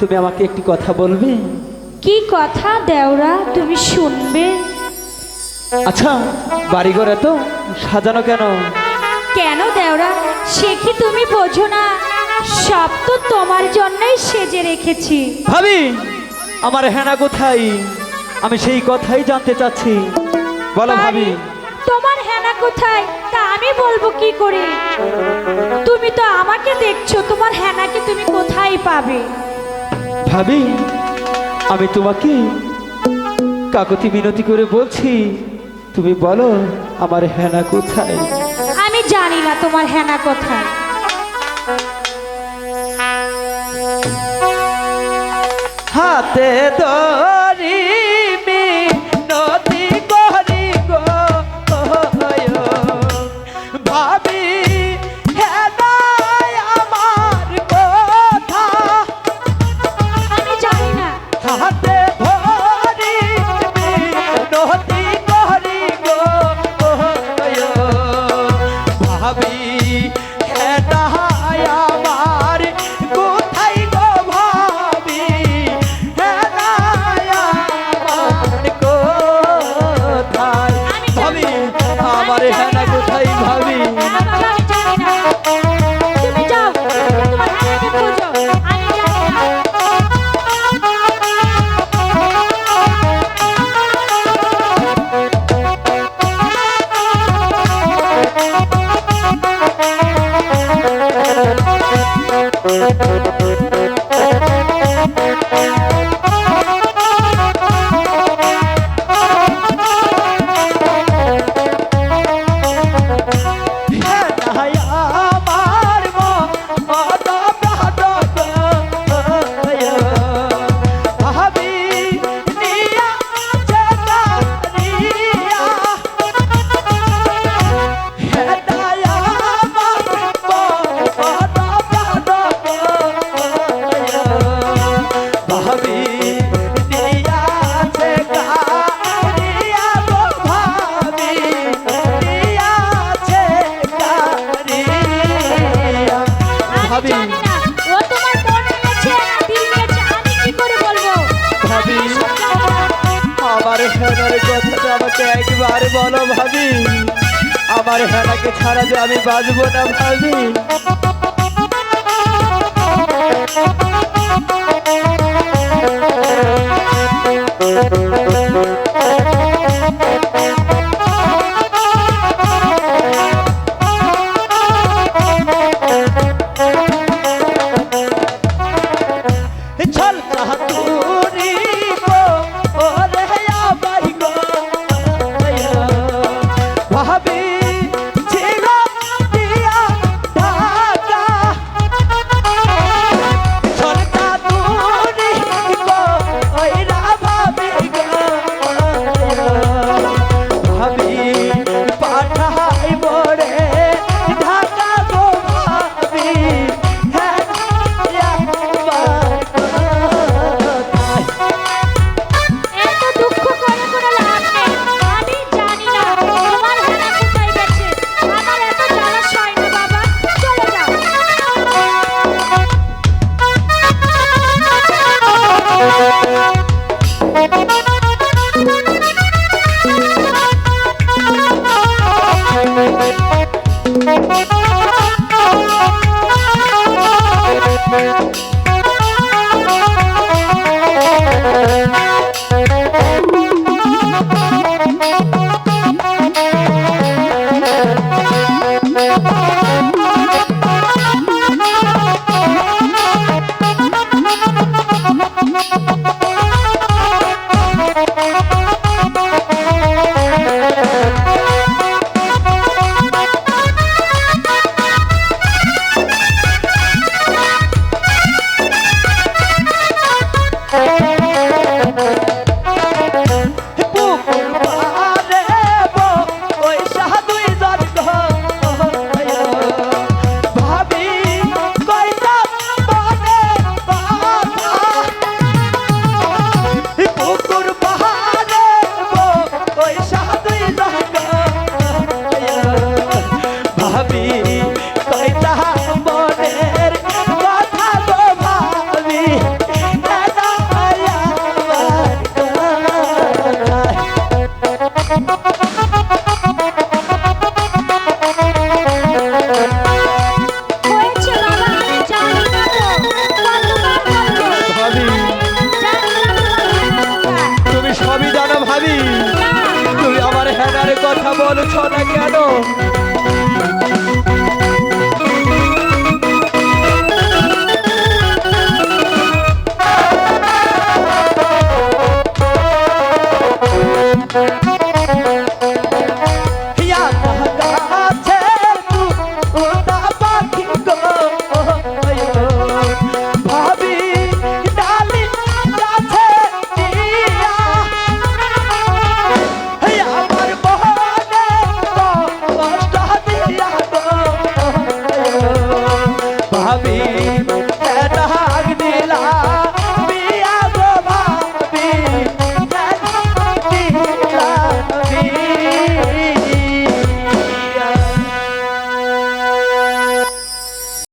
তুমি আমাকে একটি কথা বলবে? কি কথা দেওরা তুমি শুনবে? আচ্ছা বাড়িঘর এত সাজানো কেন? কেন দেওরা সে কি তুমি বোঝো না? সব তো তোমার জন্যই সেজে রেখেছি। ভাবি আমার হেনা কোথায়? আমি সেই কথাই জানতে চাচ্ছি। বলো ভাবি। তোমার হেনা কোথায়? তা আমি বলব কি করে? তো আমাকে দেখছ তোমার হেনাকে তুমি কোথায় পাবে? ভাবি আমি তোমাকে কাকতি মিনতি করে বলছি তুমি বলো আমার হেনা কোথায়? আমি জানি না তোমার হেনা কোথায়। হাতে দরি আমার হেনা কোথায় ভাবি? হেনার কথাটা আমাকে একবার বলো ভাবি। আমার হেলাকে ছাড়া যে আমি বাঁচবো না ভাবি। চল বলছো না কেন?